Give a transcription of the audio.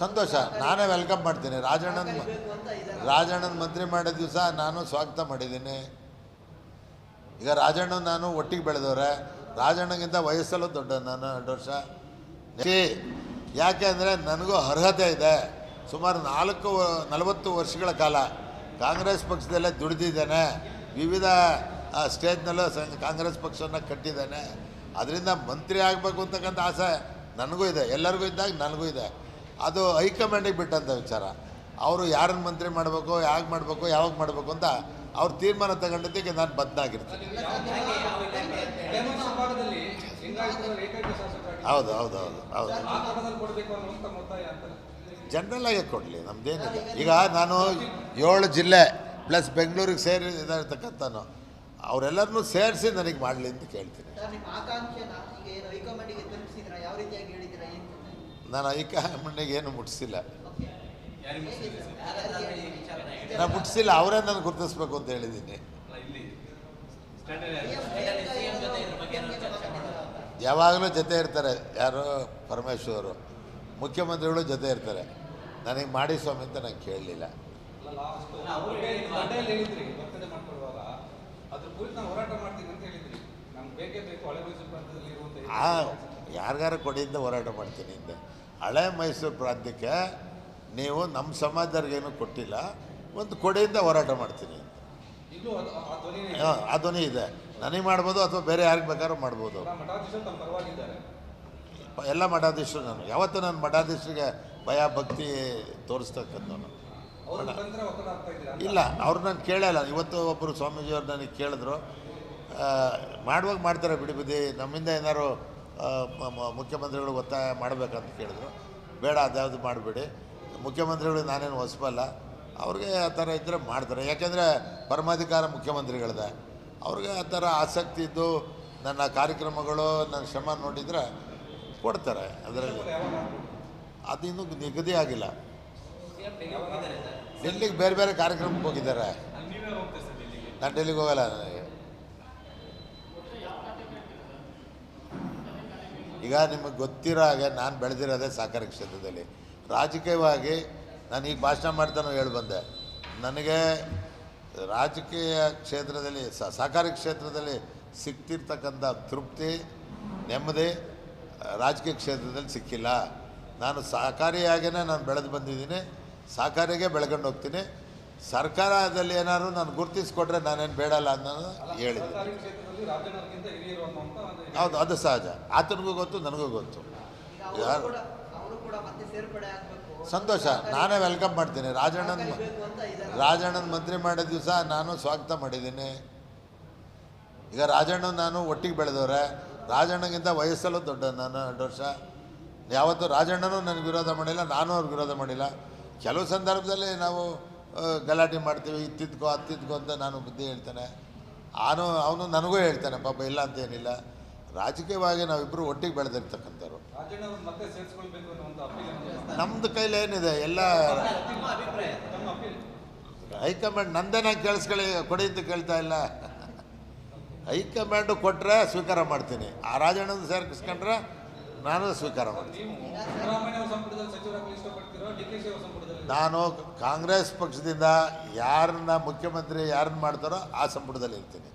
ಸಂತೋಷ. ನಾನೇ ವೆಲ್ಕಮ್ ಮಾಡ್ತೀನಿ. ರಾಜಣ್ಣನ ರಾಜಣ್ಣನ ಮಂತ್ರಿ ಮಾಡಿದ ದಿವಸ ನಾನು ಸ್ವಾಗತ ಮಾಡಿದ್ದೀನಿ. ಈಗ ರಾಜಣ್ಣ ನಾನು ಒಟ್ಟಿಗೆ ಬೆಳೆದವ್ರೆ. ರಾಜಣ್ಣಗಿಂತ ವಯಸ್ಸಲ್ಲೂ ದೊಡ್ಡ ನಾನು ಎರಡು ವರ್ಷ. ಯಾಕೆ ಅಂದರೆ ನನಗೂ ಅರ್ಹತೆ ಇದೆ. ಸುಮಾರು ನಾಲ್ಕು ನಲವತ್ತು ವರ್ಷಗಳ ಕಾಲ ಕಾಂಗ್ರೆಸ್ ಪಕ್ಷದಲ್ಲೇ ದುಡಿದಿದ್ದೇನೆ. ವಿವಿಧ ಸ್ಟೇಜ್ನಲ್ಲೂ ಕಾಂಗ್ರೆಸ್ ಪಕ್ಷವನ್ನು ಕಟ್ಟಿದ್ದೇನೆ. ಅದರಿಂದ ಮಂತ್ರಿ ಆಗಬೇಕು ಅಂತಕ್ಕಂಥ ಆಸೆ ನನಗೂ ಇದೆ. ಎಲ್ಲರಿಗೂ ಇದ್ದಾಗ ನನಗೂ ಇದೆ. ಅದು ಹೈಕಮಾಂಡಿಗೆ ಬಿಟ್ಟಂಥ ವಿಚಾರ. ಅವರು ಯಾರನ್ನು ಮಂತ್ರಿ ಮಾಡಬೇಕು, ಯಾವಾಗ ಮಾಡಬೇಕು ಯಾವಾಗ ಮಾಡಬೇಕು ಅಂತ ಅವ್ರು ತೀರ್ಮಾನ ತಗೊಂಡಿದ್ದಕ್ಕೆ ನಾನು ಬದ್ಧಾಗಿರ್ತೀನಿ ಹೌದು ಹೌದು ಹೌದು ಹೌದು. ಆ ಕ್ರಮದಲ್ಲಿ ಕೊಡಬೇಕು ಅನ್ನುವಂಥ ಒತ್ತಾಯ ಅಂತ ಜನರಲ್ ಆಗೇ ಕೊಡಲಿ, ನಮ್ದೇನಿಲ್ಲ. ಈಗ ನಾನು ಏಳು ಜಿಲ್ಲೆ ಪ್ಲಸ್ ಬೆಂಗಳೂರಿಗೆ ಸೇರಿ ಇದಾಗಿರ್ತಕ್ಕಂಥನು ಅವರೆಲ್ಲರನ್ನೂ ಸೇರಿಸಿ ನನಗೆ ಮಾಡಲಿ ಅಂತ ಕೇಳ್ತೀನಿ. ನಾನು ಹೈಕಮಾಂಡಿಗೆ ಏನು ಮುಟ್ಟಿಸಿಲ್ಲ? ಯಾರಾದ್ರೂ ನಾನು ಮುಟ್ಟಿಸಿಲ್ಲ ಅವರೇ ನಾನು ಗುರುತಿಸ್ಬೇಕು ಅಂತ ಹೇಳಿದ್ದೀನಿ. ಯಾವಾಗಲೂ ಜೊತೆ ಇರ್ತಾರೆ ಯಾರು ಪರಮೇಶ್ವರು ಮುಖ್ಯಮಂತ್ರಿಗಳು ಜೊತೆ ಇರ್ತಾರೆ. ನನಗೆ ಮಾಡಿ ಸ್ವಾಮಿ ಅಂತ ನಾನು ಕೇಳಲಿಲ್ಲ. ಹೋರಾಟ ಆ ಯಾರಿಗಾರ ಕೊಡಿಯಿಂದ ಹೋರಾಟ ಮಾಡ್ತೀನಿ ಹಿಂದೆ ಹಳೆ ಮೈಸೂರು ಪ್ರಾಂತ್ಯಕ್ಕೆ ನೀವು ನಮ್ಮ ಸಮಾಜದವ್ರಿಗೇನು ಕೊಟ್ಟಿಲ್ಲ ಒಂದು ಕೊಡೆಯಿಂದ ಹೋರಾಟ ಮಾಡ್ತೀನಿ ಹಾಂ ಆ ಧ್ವನಿ ಇದೆ. ನನಗೆ ಮಾಡ್ಬೋದು ಅಥವಾ ಬೇರೆ ಯಾರಿಗೆ ಬೇಕಾದ್ರೂ ಮಾಡ್ಬೋದು. ಎಲ್ಲ ಮಠಾಧೀಶರು ನಾನು. ಯಾವತ್ತೂ ನಾನು ಮಠಾಧೀಶರಿಗೆ ಭಯ ಭಕ್ತಿ ತೋರಿಸ್ತಕ್ಕಂಥವ್ನು. ಇಲ್ಲ ಅವ್ರು ನಾನು ಕೇಳಲ್ಲ. ಇವತ್ತು ಒಬ್ಬರು ಸ್ವಾಮೀಜಿಯವ್ರು ನನಗೆ ಕೇಳಿದ್ರು. ಮಾಡುವಾಗ ಮಾಡ್ತಾರೆ ಬಿಡಿ ಬಿಡಿ ನಮ್ಮಿಂದ ಮ- ಮುಖ್ಯಮಂತ್ರಿಗಳು ಒತ್ತಾಯ ಮಾಡಬೇಕಂತ ಕೇಳಿದ್ರು. ಬೇಡ ಅದ್ಯಾವುದು ಮಾಡಬೇಡಿ. ಮುಖ್ಯಮಂತ್ರಿಗಳು ನಾನೇನು ಹೊಸಬಲ್ಲ ಅವ್ರಿಗೆ ಆ ಥರ ಇದ್ದರೆ ಮಾಡ್ತಾರೆ. ಯಾಕೆಂದರೆ ಪರಮಾಧಿಕಾರ ಮುಖ್ಯಮಂತ್ರಿಗಳದೆ. ಅವ್ರಿಗೆ ಆ ಥರ ಆಸಕ್ತಿ ಇದ್ದು ನನ್ನ ಕಾರ್ಯಕ್ರಮಗಳು ನನ್ನ ಶ್ರಮ ನೋಡಿದರೆ ಕೊಡ್ತಾರೆ ಅದರಲ್ಲಿ. ಅದು ಇನ್ನೂ ನಿಗದಿ ಆಗಿಲ್ಲ. ಡೆಲ್ಲಿಗೆ ಬೇರೆ ಬೇರೆ ಕಾರ್ಯಕ್ರಮಕ್ಕೆ ಹೋಗಿದ್ದಾರೆ. ನಾನು ಡೆಲ್ಲಿಗೆ ಹೋಗಲ್ಲ. ನನಗೆ ಈಗ ನಿಮಗೆ ಗೊತ್ತಿರೋ ಹಾಗೆ ನಾನು ಬೆಳೆದಿರೋದೇ ಸಹಕಾರಿ ಕ್ಷೇತ್ರದಲ್ಲಿ. ರಾಜಕೀಯವಾಗಿ ನಾನು ಈಗ ಭಾಷಣ ಮಾಡ್ತಾನೋ ಹೇಳಿ ಬಂದೆ. ನನಗೆ ರಾಜಕೀಯ ಕ್ಷೇತ್ರದಲ್ಲಿ ಸಹಕಾರಿ ಕ್ಷೇತ್ರದಲ್ಲಿ ಸಿಕ್ತಿರ್ತಕ್ಕಂಥ ತೃಪ್ತಿ, ನೆಮ್ಮದಿ, ರಾಜಕೀಯ ಕ್ಷೇತ್ರದಲ್ಲಿ ಸಿಕ್ಕಿಲ್ಲ. ನಾನು ಸಹಕಾರಿಯಾಗೇ ನಾನು ಬೆಳೆದು ಬಂದಿದ್ದೀನಿ. ಸಹಕಾರಿಗೆ ಬೆಳ್ಕೊಂಡು ಹೋಗ್ತೀನಿ. ಸರ್ಕಾರದಲ್ಲಿ ಏನಾದ್ರು ನಾನು ಗುರುತಿಸ್ಕೊಟ್ರೆ ನಾನೇನು ಬೇಡಲ್ಲ ಅನ್ನೋದು ಹೇಳಿದೆ. ಹೌದು ಅದು ಸಹಜ. ಆತನಿಗೂ ಗೊತ್ತು ನನಗೂ ಗೊತ್ತು. ಯಾರು? ಸಂತೋಷ. ನಾನೇ ವೆಲ್ಕಮ್ ಮಾಡ್ತೀನಿ. ರಾಜಣ್ಣನ ರಾಜಣ್ಣನ ಮಂತ್ರಿ ಮಾಡಿದ ದಿವಸ ನಾನು ಸ್ವಾಗತ ಮಾಡಿದ್ದೀನಿ. ಈಗ ರಾಜಣ್ಣ ನಾನು ಒಟ್ಟಿಗೆ ಬೆಳೆದವ್ರೆ. ರಾಜಣ್ಣಗಿಂತ ವಯಸ್ಸಲ್ಲೂ ದೊಡ್ಡ ನಾನು ಎರಡು ವರ್ಷ. ಯಾವತ್ತೂ ರಾಜಣ್ಣನೂ ನನಗೆ ವಿರೋಧ ಮಾಡಿಲ್ಲ ನಾನು ಅವ್ರಿಗೆ ವಿರೋಧ ಮಾಡಿಲ್ಲ. ಕೆಲವು ಸಂದರ್ಭದಲ್ಲಿ ನಾವು ಗಲಾಟೆ ಮಾಡ್ತೀವಿ ಇತ್ತಿದ್ಕೋ ಅತ್ತಿದ್ಕೋ ಅಂತ ನಾನು ಬುದ್ಧಿ ಹೇಳ್ತಾನೆ. ಅವನು ಅವನು ನನಗೂ ಹೇಳ್ತಾನೆ ಪಾಪ ಇಲ್ಲ ಅಂತ ಏನಿಲ್ಲ. ರಾಜಕೀಯವಾಗಿ ನಾವಿಬ್ಬರು ಒಟ್ಟಿಗೆ ಬೆಳೆದಿರ್ತಕ್ಕಂಥವ್ರು. ನಮ್ಮದು ಕೈಲಿ ಏನಿದೆ? ಎಲ್ಲ ಹೈಕಮಾಂಡ್ ನಂದೇನ ಕೇಳಿಸ್ಕೊಳ್ಳಿ ಕೊಡಿ ಅಂತ ಕೇಳ್ತಾ ಇಲ್ಲ. ಹೈಕಮಾಂಡು ಕೊಟ್ಟರೆ ಸ್ವೀಕಾರ ಮಾಡ್ತೀನಿ. ಆ ರಾಜಣ್ಣನ ಸೇರ್ಕಿಸ್ಕೊಂಡ್ರೆ ನಾನು ಸ್ವೀಕಾರ ಮಾಡ್ತೀನಿ. ನಾನು ಕಾಂಗ್ರೆಸ್ ಪಕ್ಷದಿಂದ ಯಾರನ್ನ ಮುಖ್ಯಮಂತ್ರಿ ಯಾರನ್ನ ಮಾಡ್ತಾರೋ ಆ ಸಂಪುಟದಲ್ಲಿ ಇರ್ತೀನಿ.